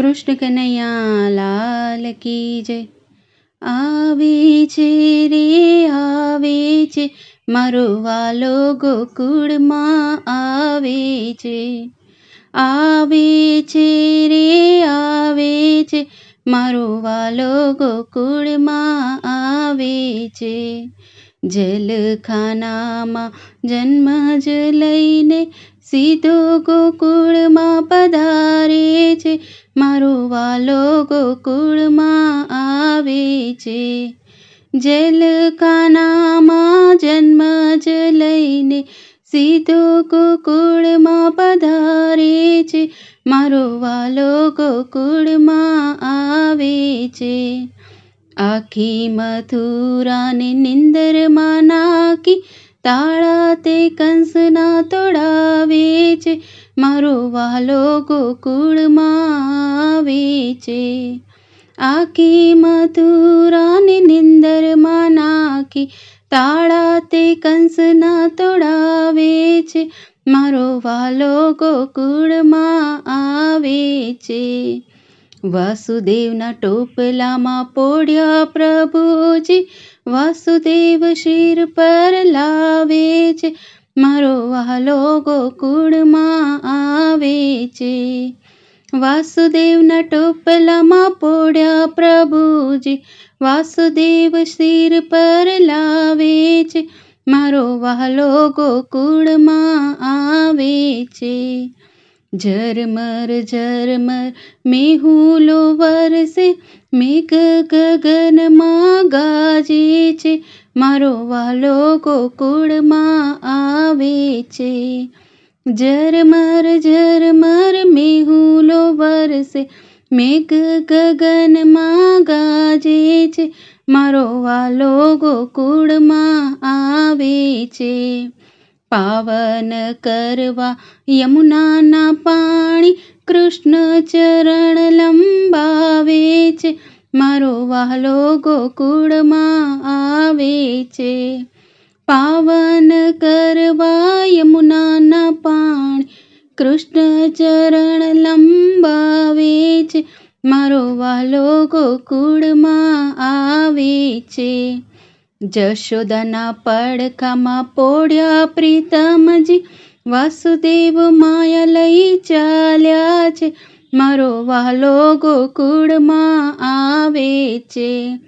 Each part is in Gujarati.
કૃષ્ણ કનૈયા લાલ કી જય. આવે છે રે, આવે છે, મારો વાલો ગોકુળમાં આવે છે. આવે છે રે, આવે છે, મારો વાલો ગોકુળમાં આવે છે. જલખાનામાં જન્મ જ લઈને સીધો ગોકુળમાં છે, મારો વાલો ગોકુળમાં આવે છે. જેલખાનામાં જન્મ જ લઈને સીધો ગોકુળમાં પધારે છે. મારો વાલો ગોકુળમાં આવે છે. આખી મથુરાને નિંદરમાં નાખી તાળા તે કંસના તોડાવે છે મારો વાલો ગોકુળમાં આવે છે આખી મથુરાને નિંદરમાં નાખી, તાળા તે કંસના તોડાવે છે મારો વાલો ગોકુળમાં આવે છે વાસુદેવના ટોપલામાં પોડ્યા પ્રભુજી, વાસુદેવ શિર પર લાવે છે. મારો વાલો ગોકુળમાં આવે છે. વાસુદેવના ટોપલામાં પોડ્યા પ્રભુજી, વાસુદેવ શિર પર લાવે છે. મારો વાલો ગોકુળમાં આવે છે. ઝરમર ઝરમર મેહુલો વરસે મેઘ ગગનમાં ગાજે છે મારો વાલો ગોકુળમાં આવે છે ઝરમર ઝરમર મેહુલો વરસે મેઘ ગગનમાં ગાજે છે મારો વાલો ગોકુળમાં આવે છે પાવન કરવા યમુનાના પાણી કૃષ્ણ ચરણ લંબાવે છે. મારો વાલો ગોકુળમાં આવે છે. પાવન કરવા યમુનાના પાણી કૃષ્ણ ચરણ લંબાવે છે. મારો વાલો ગોકુળમાં આવે છે. જશોદાના પડખામાં પોડ્યા પ્રીતમજી, વાસુદેવ માયા લઈ ચાલ્યા છે. મારો વાલો ગોકુળમાં આવે છે.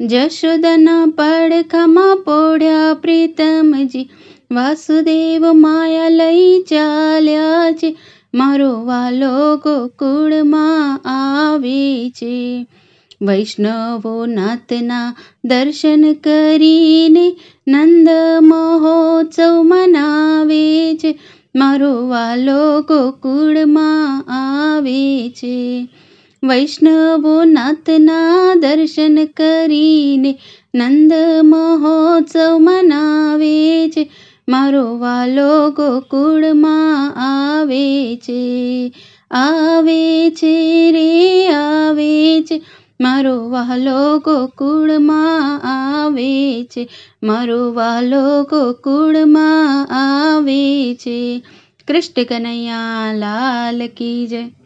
જશોદાના પડખામાં પોડ્યા પ્રીતમજી, વાસુદેવ માયા લઈ ચાલ્યા છે. મારો વાલો ગોકુળમાં આવે છે. વૈષ્ણવો નાથના દર્શન કરીને નંદ મહોત્સવ મનાવે છે. મારો વાલો ગોકુળમાં આવે છે. વૈષ્ણવો નાથના દર્શન કરીને નંદ મહોત્સવ મનાવે છે. મારો વાલો ગોકુળમાં આવે છે. આવે છે રે, આવે છે. મારો વાલો ગોકુળમાં આવે છે. મારો વાલો ગોકુળમાં આવે છે. કૃષ્ણ કનૈયા, લાલ કી જય.